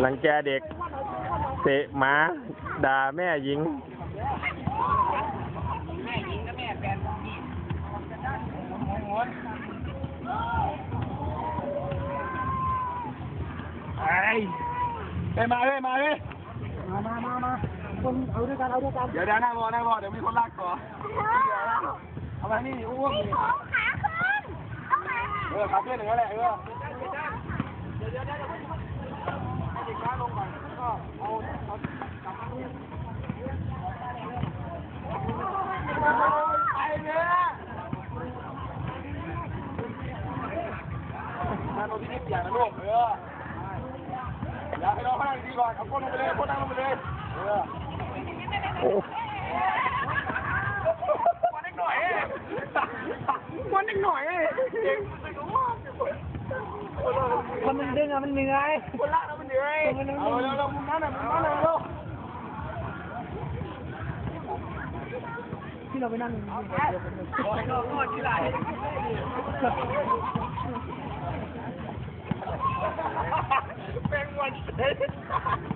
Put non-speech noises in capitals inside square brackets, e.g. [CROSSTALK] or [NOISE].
หลังแกเด็ก เตะหมาด่าแม่หญิง แม่หญิงกับแม่แฟนพี่ไอ้ไปมาเลยมาเลยมามามามาคนเอาด้วยกันเอาด้วยกันเดี๋ยวเดี๋ยวนั่งรอนั่งรอเดี๋ยวมีคนลากต่อเอามานี่อ้วกนี่เออขาเพื่อนหนึ่งแล้วแหละเออเดี๋ยวเดี๋ยวเดี๋ยวให้เด็กน้อยลงก่อนแล้วก็เอาเอากลับมานี่ไปเนี่ย มาโดนที่นี่เปียกนะลูกเอออย่าให้น้องเขานั่งดีก่อนเอาก้นลงไปเลยก้นนั่งลงไปเลยเออโอ้วันนิดหน่อยวันนิดหน่อยเก่งคนมันดึงอะมันเหนื่อยคนละแล้วมันเหนื่อยเอาเร็วๆมุมนั้นน่ะมุมนั้นน่ะเร็วที่เราไปนั่งโอ้ยโคตรที่ไร changed the purpose. [LAUGHS]